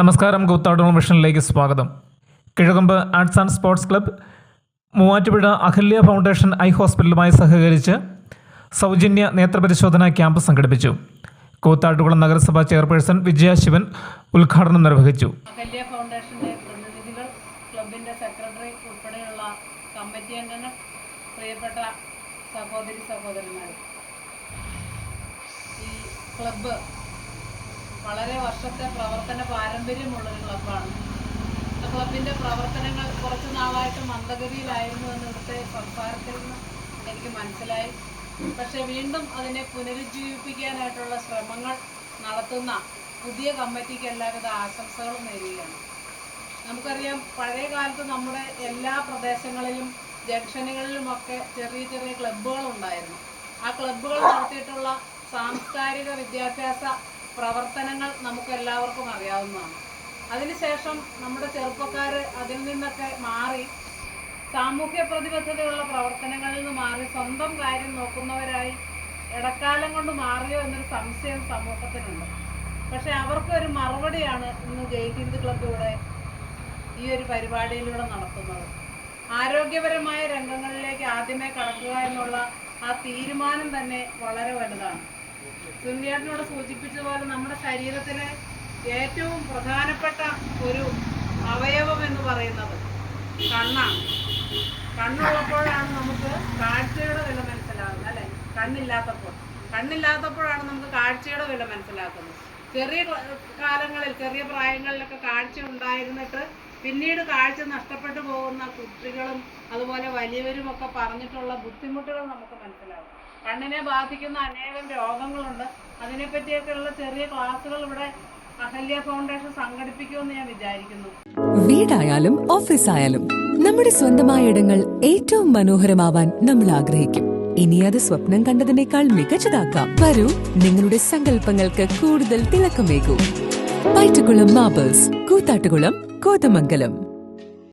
നമസ്കാരം കൂത്താട്ടൂർ മിഷനിലേക്ക് സ്വാഗതം. Kizhakambu arts and sports club Muvattupuzha Ahalya foundation eye ഹോസ്പിറ്റലുമായി സഹകരിച്ച് സൗജന്യ നേത്രപരിശോധന ക്യാമ്പ് സംഘടിപ്പിച്ചു. കൂത്താട്ടുകുളം നഗരസഭാ ചെയർപേഴ്സൺ വിജയ ശിവൻ ഉദ്ഘാടനം നിർവഹിച്ചു. അഹല്യ ഫൗണ്ടേഷന്റെ പ്രതിനിധികൾ ക്ലബിന്റെ സെക്രട്ടറി ഉൾപ്പെടെയുള്ള കമ്മിറ്റി അംഗങ്ങൾ പ്രിയപ്പെട്ട സഹോദരി സഹോദരന്മാർ ഈ ക്ലബ്ബ് വളരെ വർഷത്തെ പ്രവർത്തന പാരമ്പര്യമുള്ളൊരു ക്ലബ്ബാണ് ഈ ക്ലബിന്റെ പ്രവർത്തനങ്ങൾ കുറച്ച് നാളായിട്ട് മന്ദഗതിയിലായിരുന്നു എന്ന് ഇവിടുത്തെ സംസാരത്തിൽ നിന്ന് എനിക്ക് മനസ്സിലായി. പക്ഷെ വീണ്ടും അതിനെ പുനരുജ്ജീവിപ്പിക്കാനായിട്ടുള്ള ശ്രമങ്ങൾ നടത്തുന്ന പുതിയ കമ്മിറ്റിക്ക് എല്ലാവിധ ആശംസകളും നേരുകയാണ്. നമുക്കറിയാം പഴയ കാലത്ത് നമ്മുടെ എല്ലാ പ്രദേശങ്ങളിലും ജംഗ്ഷനുകളിലുമൊക്കെ ചെറിയ ചെറിയ ക്ലബ്ബുകൾ ഉണ്ടായിരുന്നു. ആ ക്ലബ്ബുകൾ നടത്തിയിട്ടുള്ള സാംസ്കാരിക വിദ്യാഭ്യാസ പ്രവർത്തനങ്ങൾ നമുക്ക് എല്ലാവർക്കും അറിയാവുന്നതാണ്. അതിനുശേഷം നമ്മുടെ ചെറുപ്പക്കാർ അതിൽ നിന്നൊക്കെ മാറി സാമൂഹ്യ പ്രതിബദ്ധതയുള്ള പ്രവർത്തനങ്ങളിൽ നിന്ന് മാറി സ്വന്തം കാര്യം നോക്കുന്നവരായി ഇടക്കാലം കൊണ്ട് മാറിയോ എന്നൊരു സംശയം സമൂഹത്തിനുണ്ട്. പക്ഷെ അവർക്കൊരു മറുപടിയാണ് ഇന്ന് ജയ് ഹിന്ദ് ക്ലബിലൂടെ ഈ ഒരു പരിപാടിയിലൂടെ നടത്തുന്നത്. ആരോഗ്യപരമായ രംഗങ്ങളിലേക്ക് ആദ്യമേ കടക്കുക എന്നുള്ള ആ തീരുമാനം തന്നെ വളരെ വലുതാണ്. സുനിയേട്ടനോട് സൂചിപ്പിച്ചതുപോലെ നമ്മുടെ ശരീരത്തിലെ ഏറ്റവും പ്രധാനപ്പെട്ട ഒരു അവയവം എന്ന് പറയുന്നത് കണ്ണാണ്. കണ്ണുള്ളപ്പോഴാണ് നമുക്ക് കാഴ്ചയുടെ വില മനസ്സിലാകുന്നത് അല്ലെ? കണ്ണില്ലാത്തപ്പോൾ. കണ്ണില്ലാത്തപ്പോഴാണ് നമുക്ക് കാഴ്ചയുടെ വില മനസ്സിലാക്കുന്നത്. ചെറിയ കാലങ്ങളിൽ ചെറിയ പ്രായങ്ങളിലൊക്കെ കാഴ്ച ഉണ്ടായിരുന്നിട്ട് പിന്നീട് കാഴ്ച നഷ്ടപ്പെട്ടു പോകുന്ന കുട്ടികളും അതുപോലെ വലിയവരും ഒക്കെ പറഞ്ഞിട്ടുള്ള ബുദ്ധിമുട്ടുകൾ നമുക്ക് മനസ്സിലാവും. കണ്ണിനെ ബാധിക്കുന്ന അനേകം രോഗങ്ങളുണ്ട്. അതിനെപ്പറ്റിയൊക്കെയുള്ള ചെറിയ ക്ലാസ്സുകൾ ഇവിടെ അഹല്യ ഫൗണ്ടേഷൻ സംഘടിപ്പിക്കുമെന്ന് ഞാൻ വിചാരിക്കുന്നു. വീടായാലും ഓഫീസ് ആയാലും നമ്മുടെ സ്വന്തമായ ഇടങ്ങൾ ഏറ്റവും മനോഹരമാവാൻ നമ്മൾ ആഗ്രഹിക്കും. ഇനി അത് സ്വപ്നം കണ്ടതിനേക്കാൾ മികച്ചതാക്കാം. വരൂ നിങ്ങളുടെ സങ്കല്പങ്ങൾക്ക് കൂടുതൽ തിളക്കമേകൂ. പൈറ്റുകുളം മാബേഴ്സ് കൂത്താട്ടുകുളം కోతమంగళం